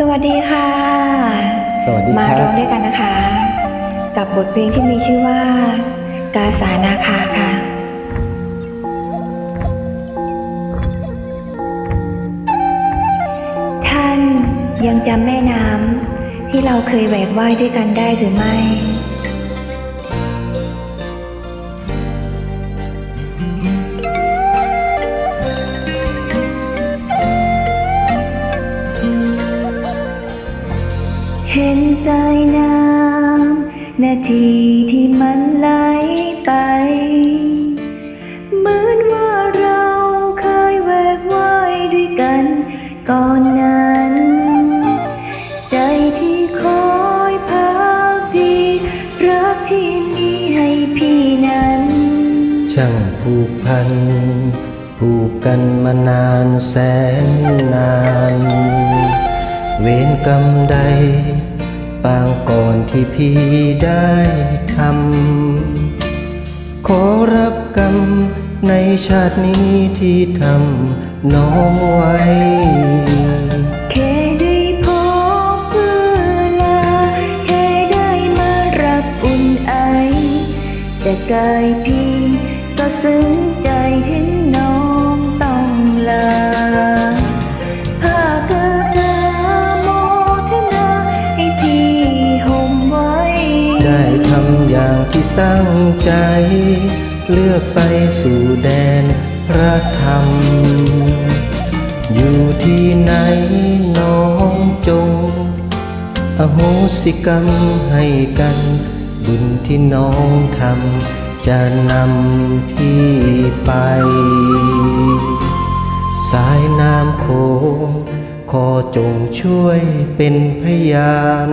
สวัสดีค่ะ สวัสดีมาครัร้อบงด้วยกันนะคะ กับบทเพลงที่มีชื่อว่า กาสานาคาค่ะท่านยังจำแม่น้ำที่เราเคยแหวกว่ายด้วยกันได้หรือไม่ เห็นสายน้ำนาทีที่มันไหลไป เหมือนว่าเราเคยแหวกว่ายด้วยกันก่อนนั้น ใจที่คอยพักดี รักที่มีให้พี่นั้น ช่างผูกพันผูกกันมานานแสนนาน เวรกรรมใด ปางก่อนที่พี่ได้ทำขอรับกรรมในชาตินี้ที่ทำน้องไว้แค่ได้พบเพื่อลาแค่ได้มารับอุ่นไอแต่กายพี่ก็ซึ้งใจถึำอย่างที่ตั้งใจ เลือกไปสู่แดนพระธรรม อยู่ที่ไหนน้องจง อโหสิกรรมให้กัน บุญที่น้องทำจะนำพี่ไป สายน้ำโขงขอจงช่วยเป็นพยาน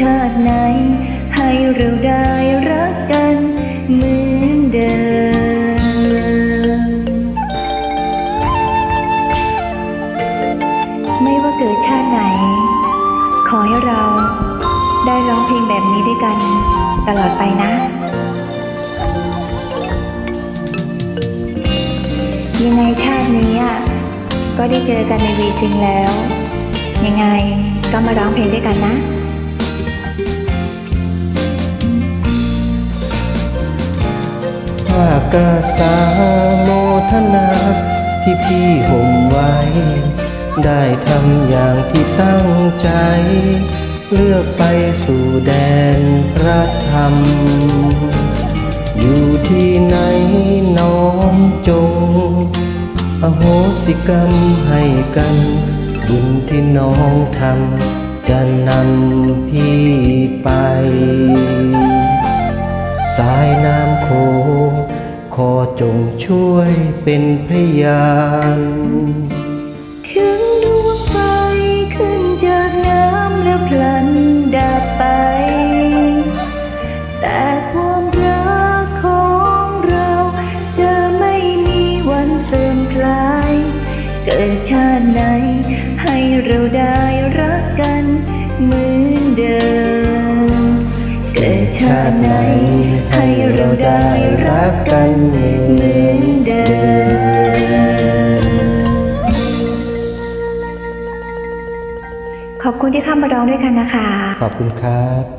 ชาติไหน ให้เราได้รักกันเหมือนเดิม ไม่ว่าเกิดชาติไหน ขอให้เราได้ร้องเพลงแบบนี้ด้วยกันตลอดไปนะ ยังไงชาตินี้อะก็ได้เจอกันในวีซิงแล้ว ยังไงก็มาร้องเพลงด้วยกันนะ กาสาโมทนาที่พี่ห่มไว้ ได้ทำอย่างที่ตั้งใจ เลือกไปสู่แดนพระธรรม อยู่ที่ไหนน้องจง อโหสิกรรมให้กัน บุญที่น้องทำจะนำพี่ไป สายน้ำ ขอจงช่วยเป็นพยานถึงดวงไฟขึ้นจากน้ำแล้วพลันดับไป แต่ความรักของเราจะไม่มีวันเสื่อมคลาย เกิดชาติไหนให้เราได้รักกันเหมือนเดิม เกิดชาติไหน กันเหมือนเดิมขอบคุณที่เข้ามาร้องด้วยกันนะคะ ขอบคุณครับ